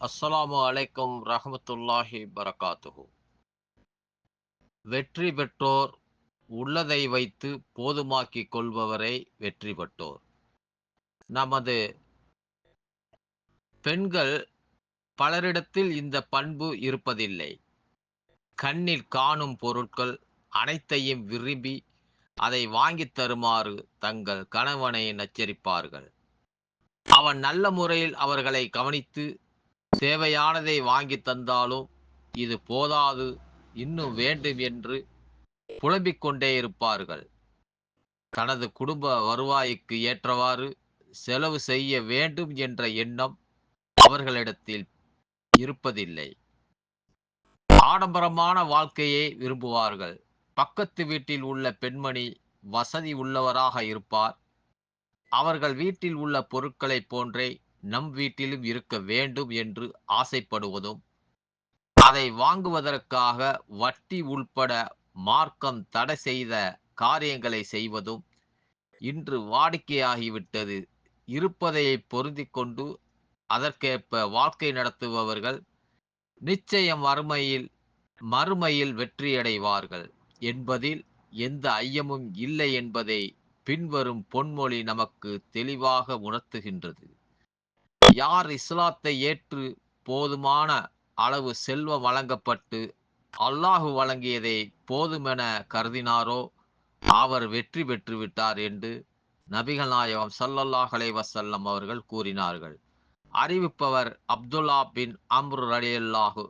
அஸ்ஸலாமு அலைக்கும் ரஹமத்துல்லாஹி பரகாத்துஹு. வெற்றி பெற்றோர் உள்ளதை வைத்து போதுமாக்கிக் கொள்பவரை வெற்றி பெற்றோர். நமது பெண்கள் பலரிடத்தில் இந்த பண்பு இருப்பதில்லை. கண்ணில் காணும் பொருட்கள் அனைத்தையும் விரும்பி அதை வாங்கித் தருமாறு தங்கள் கணவனை நச்சரிப்பார்கள். அவன் நல்ல முறையில் அவர்களை கவனித்து தேவையானதை வாங்கி தந்தாலும் இது போதாது இன்னும் வேண்டும் என்று புலம்பிக் கொண்டே இருப்பார்கள். தனது குடும்ப வருவாய்க்கு ஏற்றவாறு செலவு செய்ய வேண்டும் என்ற எண்ணம் அவர்களிடத்தில் இருப்பதில்லை. ஆடம்பரமான வாழ்க்கையை விரும்புவார்கள். பக்கத்து வீட்டில் உள்ள பெண்மணி வசதி உள்ளவராக இருப்பார். அவர்கள் வீட்டில் உள்ள பொருட்களைப் போன்றே நம் வீட்டிலும் இருக்க வேண்டும் என்று ஆசைப்படுவதும் அதை வாங்குவதற்காக வட்டி உள்பட மார்க்கம் தடை செய்த காரியங்களை செய்வதும் இன்று வாடிக்கையாகிவிட்டது. இருப்பதை பொருந்தி கொண்டு அதற்கேற்ப வாழ்க்கை நடத்துபவர்கள் நிச்சயம் வறுமையில் மறுமையில் வெற்றியடைவார்கள் என்பதில் எந்த ஐயமும் இல்லை என்பதை பின்வரும் பொன்மொழி நமக்கு தெளிவாக உணர்த்துகின்றது. யார் இஸ்லாத்தை ஏற்று போதுமான அளவு செல்வம் வழங்கப்பட்டு அல்லாஹு வழங்கியதை போதுமென கருதினாரோ அவர் வெற்றி பெற்று விட்டார் என்று நபிகள் நாயகம் சல்லல்லாஹ் அலைவசல்லம் அவர்கள் கூறினார்கள். அறிவிப்பவர் அப்துல்லா பின் அம்ரு ரலியல்லாஹு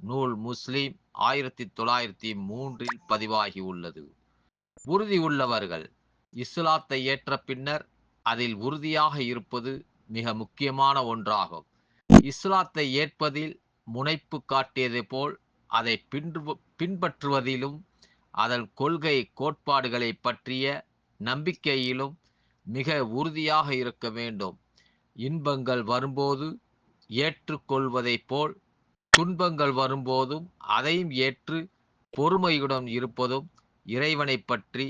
நூல் முஸ்லீம் ஆயிரத்தி தொள்ளாயிரத்தி மூன்றில் பதிவாகி உள்ளது. உறுதி உள்ளவர்கள் இஸ்லாத்தை ஏற்ற பின்னர் அதில் உறுதியாக இருப்பது மிக முக்கியமான ஒன்றாகும். இஸ்லாத்தை ஏற்பதில் முனைப்பு காட்டியது போல் அதை பின்பற்றுவதிலும் அதன் கொள்கை கோட்பாடுகளை பற்றிய நம்பிக்கையிலும் மிக உறுதியாக இருக்க வேண்டும். இன்பங்கள் வரும்போது ஏற்றுக்கொள்வதைப் போல் துன்பங்கள் வரும்போதும் அதையும் ஏற்று பொறுமையுடன் இருப்பதும் இறைவனை பற்றி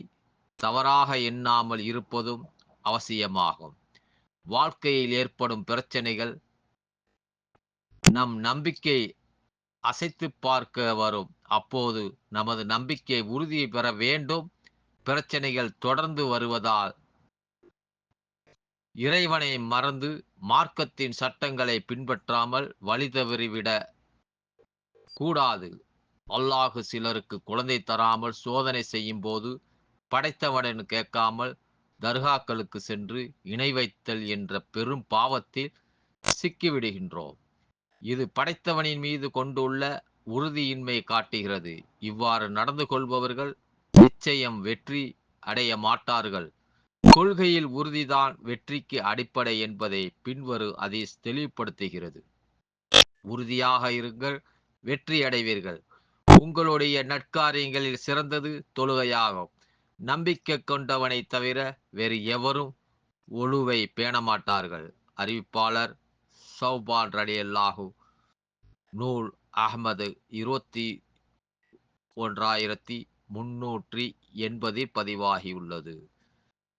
தவறாக எண்ணாமல் இருப்பதும் அவசியமாகும். வாழ்க்கையில் ஏற்படும் பிரச்சனைகள் நம் நம்பிக்கை அசைத்து பார்க்க வரும். அப்போது நமது நம்பிக்கை உறுதி பெற வேண்டும். பிரச்சனைகள் தொடர்ந்து வருவதால் இறைவனை மறந்து மார்க்கத்தின் சட்டங்களை பின்பற்றாமல் வழி தவறிவிட கூடாது. அல்லாஹு சிலருக்கு குழந்தை தராமல் சோதனை செய்யும் போது படைத்தவனன் கேட்காமல் தர்காக்களுக்கு சென்று இணை வைத்தல் என்ற பெரும் பாவத்தில் சிக்கிவிடுகின்றோம். இது படைத்தவனின் மீது கொண்டுள்ள உறுதியின்மை காட்டுகிறது. இவ்வாறு நடந்து கொள்பவர்கள் நிச்சயம் வெற்றி அடைய மாட்டார்கள். கொள்கையில் உறுதிதான் வெற்றிக்கு அடிப்படை என்பதை பின்வரு அதீஸ் தெளிவுபடுத்துகிறது. உறுதியாக இருங்கள் வெற்றி அடைவீர்கள். உங்களுடைய நட்காரியங்களில் சிறந்தது தொழுகையாகும். நம்பிக்கை கொண்டவனை தவிர வேறு எவரும் ஒழுவை பேணமாட்டார்கள். அறிவிப்பாளர் சௌபான் ரலியல்லாஹு. நூல் அகமது இருபத்தி ஒன்றாயிரத்தி முன்னூற்றி எண்பதில் பதிவாகியுள்ளது.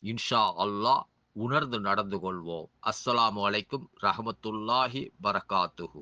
இன்ஷா அல்லாஹ் உணர்ந்து நடந்து கொள்வோம் அஸ்ஸலாமு அலைக்கும் ரஹமத்துல்லாஹி பரகாத்துஹூ.